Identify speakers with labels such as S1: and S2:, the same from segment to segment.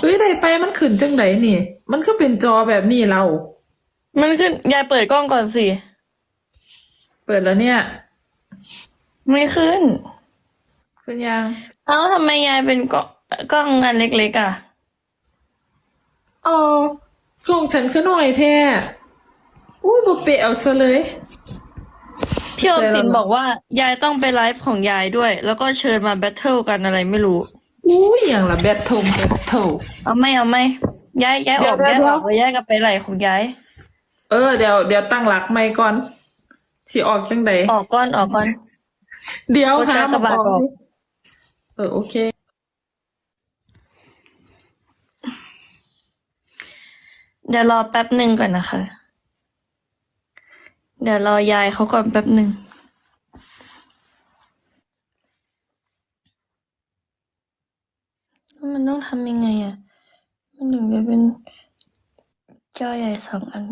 S1: เฮ้ยได้ไปมันขึ้นจังไดนี่ มันก็เป็นจอแบบนี้เรา
S2: มันขึ้นยายเปิดกล้องก่อนสิ
S1: เปิดแล้วเนี่ย
S2: ไม่ขึ้น
S1: ขึ้นยัง
S2: เอ้าทำไมยายเป็นกล้องกล้องงานเล็กๆอะ
S1: เออกล้องฉันก็หน่อยแท้อุ้ยบ่เปะเอาซะเลย
S2: พี่อม
S1: ใช่แล้ว
S2: ตินบอกว่า ยายต้องไปไลฟ์ของยายด้วย แล้วก็เชิญมาแบทเทิลกันอะไรไม่รู้
S1: อุ้ยอย่างละแบททงแบทเทิล
S2: เอาไม่เอาไม่ย้ายย้ายออก
S1: เดี๋ย
S2: ย้า
S1: วยเดี๋
S2: อ
S1: ยว
S2: อกแล้วย้ายกลับไปไหลของย้าย
S1: เออเดี๋ยวเดี๋ยวตั้งหลักไม่ก่อนสิออกจังได
S2: ออกก้อนออกก้อน
S1: เดี๋ยว
S2: กด
S1: หากา
S2: กบาทออก
S1: เออโอเค
S2: เดี๋ยวรอแป๊บหนึ่งก่อนนะคะ เดี๋ยวรอยายเขาก่อนแป๊บหนึ่ง มันต้องทำยังไงอะ มันถึงจะเป็นจอใหญ่สองอัน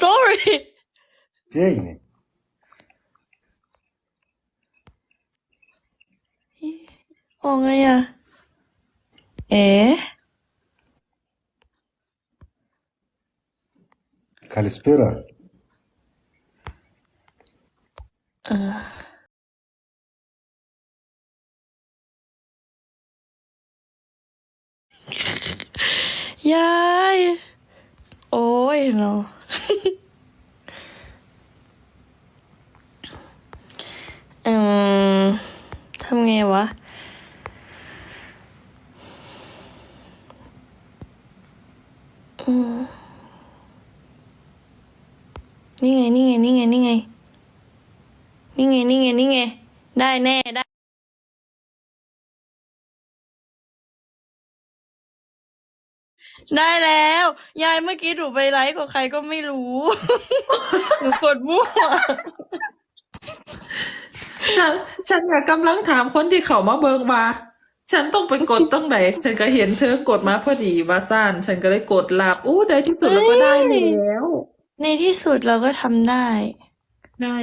S2: sorry
S3: Jane,
S2: ออกไงอะเอ๋
S3: Kalispera.
S2: ยายโอ้ยเนาะอืมทำไงวะ อืม นี่ไง นี่ไง นี่ไง นี่ไง นี่ไง นี่ไง นี่ไง ได้แน่ได้ ได้แล้ว ยายเมื่อกี้หนูไปไลฟ์กับใครก็ไม่รู้ หนูกดมั่ว
S1: ฉันฉันอยากกำลังถามคนที่เขามาเบิกมาฉันต้องไปกดตรงไหน ฉันก็เห็นเธอกดมาพอดีว่าซ่าน ฉันก็เลยกดรับอู้ได้ที่สุดแล้วก็ได้แล้ว
S2: ในที่สุดเราก็ทำได้
S1: ได้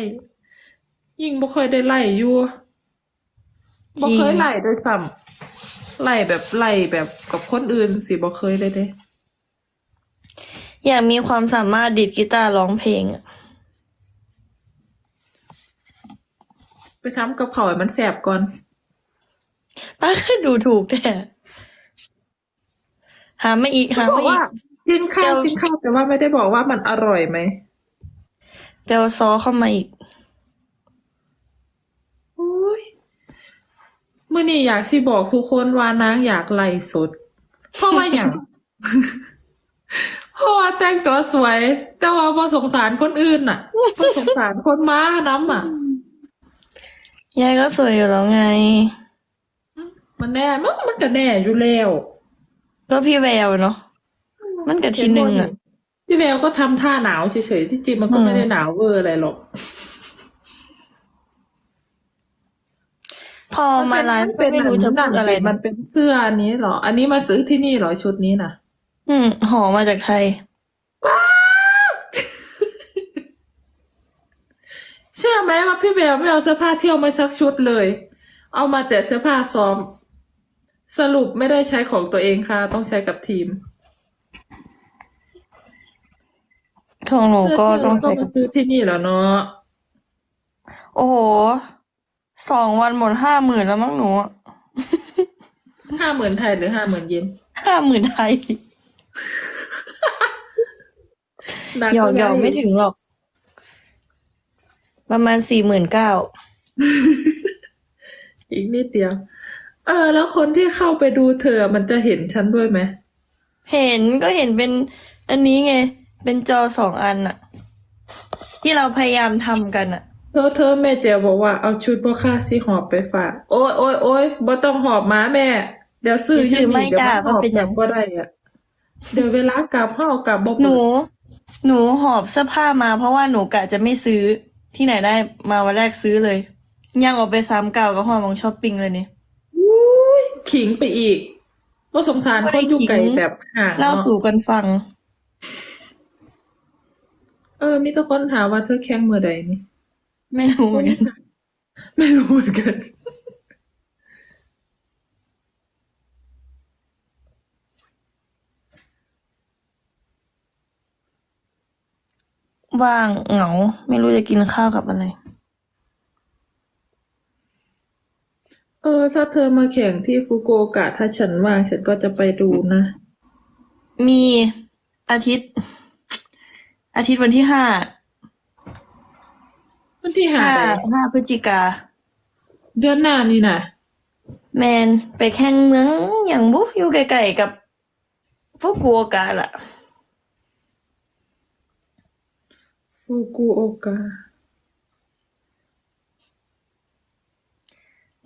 S1: ยิ่งบ่เคยได้ไล่อยู่บ่เคยไล่โดยซ้ำ ไล่แบบไล่แบบกับคนอื่นสิบ่เคยเลยเด้
S2: อยากมีความสามารถดีดกีตาร์ร้องเพลงอะ
S1: ไปทำกับเขาวให้มันแสบก่อน
S2: ป้าก็ดูถูกแต่หาไม่อีกหา
S1: บอก
S2: ไม่อี
S1: ว่ากกินข้าว
S2: เดี๋ยว
S1: กินข้าวแต่ว่าไม่ได้บอกว่ามันอร่อยไหม
S2: เปลซอเข้ามาอีก
S1: โอ้ยเมื่อนี้อยากสิบอกทุกคนว่านางอยากไล่สด เพราะว่าอย่าง เพราะว่าแต่งตัวสวย แต่ว่าบ่สงสารคนอื่นน่ะบ่สงสารคนม้าน้ำอะ
S2: ยายก็สวยอยู่แล้วไง
S1: มันแน่มันมันก็แน่อยู่แล้ว
S2: ก็พี่แววเนาะมันกับทีหนึ่งอะ
S1: พี่แววก็ทำท่าหนาวเฉยๆที่จริงมันก็
S2: อืม
S1: ไม่ได้หนาวเวอร์อะไรหรอก
S2: พอมาไลฟ์
S1: เป็น
S2: ไม่รู้จะพูดอะไร
S1: มันเป็นเสื้ออันนี้เหรอ อันนี้มาซื้อที่นี่เหรอชุดนี้น่ะ
S2: อืมห่อมาจากไทย
S1: เชื่อไหมว่าพี่แววไม่เอาเสื้อผ้าเที่ยวมาสักชุดเลย เอามาแต่เสื้อผ้าซ้อม สรุปไม่ได้ใช้ของตัวเองค่ะ ต้องใช้กับทีม
S2: ของหนู
S1: เสื้อ
S2: ก็
S1: ที่
S2: ต้อง
S1: เราก็
S2: ใช้
S1: มาซื้อที่นี่แล้วเนาะ
S2: โอ้โห สองวันหมดห้าหมื่นแล้วมั้งหนู
S1: ห้าหมื่นไทยหรือห้าหมื่นเยน
S2: ห้าหมื่นไทย
S1: นัก
S2: หยอกหย
S1: ได้
S2: อกไม่ถึงหรอก ประมาณสี่หมื่นเก้า
S1: อีกนิดเดียว เออ แล้วคนที่เข้าไปดูเธอมันจะเห็นฉันด้วยไหม
S2: เห็นก็เห็นเป็นอันนี้ไง เป็นจอสองอันอะที่เราพยายามทำกันอะ
S1: เธอเธอแม่เจลบอกว่าเอาชุดพ่อค่าสิหอบไปฝาก โอ้ยโอ้ยโอ้ยบ่ต้องหอบมาแม่ เดี๋ยวซื้อ
S2: ซื้อไม่
S1: เดี๋ยว
S2: จ้า
S1: มันหอบ
S2: ว่าเป็นห
S1: แบ
S2: ยัง
S1: บก็ได้อะเดี๋ยวเวลากลับเข้ากลับบ่
S2: หนู
S1: เปิด
S2: หนูหอบเสื้อผ้ามา เพราะว่าหนูกะจะไม่ซื้อที่ไหนได้มาวันแรกซื้อเลยย่างออกไปซ้ำเก่าก็หอมองช้อปปิ้งเลยนี่
S1: อุ้ยขิงไปอีกว่าสงสาร
S2: บ่
S1: ค
S2: ได้
S1: นอยู่ไกล
S2: ขิง
S1: แบบห่าง
S2: เล่า
S1: เนาะ
S2: สู่กันฟัง
S1: เออ มีแต่คนถามว่าเธอแข่งเมื่อใดนี่
S2: ไม่รู้เหมือนกัน
S1: ไม่รู้เหมือนกัน
S2: ว่างเหงา ไม่รู้จะกินข้าวกับอะไร
S1: เออ ถ้าเธอมาแข่งที่ฟุกุโอกะถ้าฉันว่างฉันก็จะไปดูนะ
S2: มีอาทิตย์ อาทิตย์วันที่ห้า
S1: วันที่หา
S2: ห้า
S1: ใด
S2: ห้าพฤศจิกา
S1: เดือนหน้านี่นะ
S2: แมนไปแข่งเมืองอย่างบุอยู่ไกลๆกับฟุกุโอกะล่ะ
S1: ฟุกุโอกะ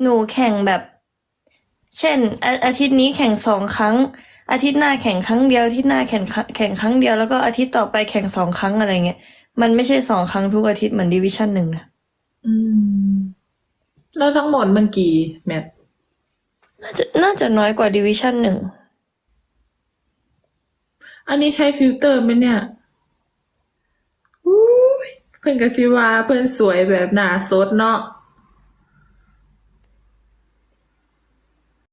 S2: หนูแข่งแบบ เช่น อาอาทิตย์นี้แข่งสองครั้ง อาทิตย์หน้าแข่งครั้งเดียวอาทิตย์หน้าแข่งครั้งแข่งครั้งเดียวแล้วก็อาทิตย์ต่อไปแข่งสองครั้งอะไรเงี้ย มันไม่ใช่สองครั้งทุกอาทิตย์เหมือนดิวิชั่นหนึ่งนะ
S1: อืม แล้วทั้งหมดมันกี่แมตช์
S2: น่าจะน่าจะน้อยกว่าดิวิชั่นหนึ่ง
S1: อันนี้ใช้ฟิลเตอร์ไหมเนี่ยอุ้ยเพิ่นกะสิว่าเพิ่นสวยแบบหน้าสดเนาะ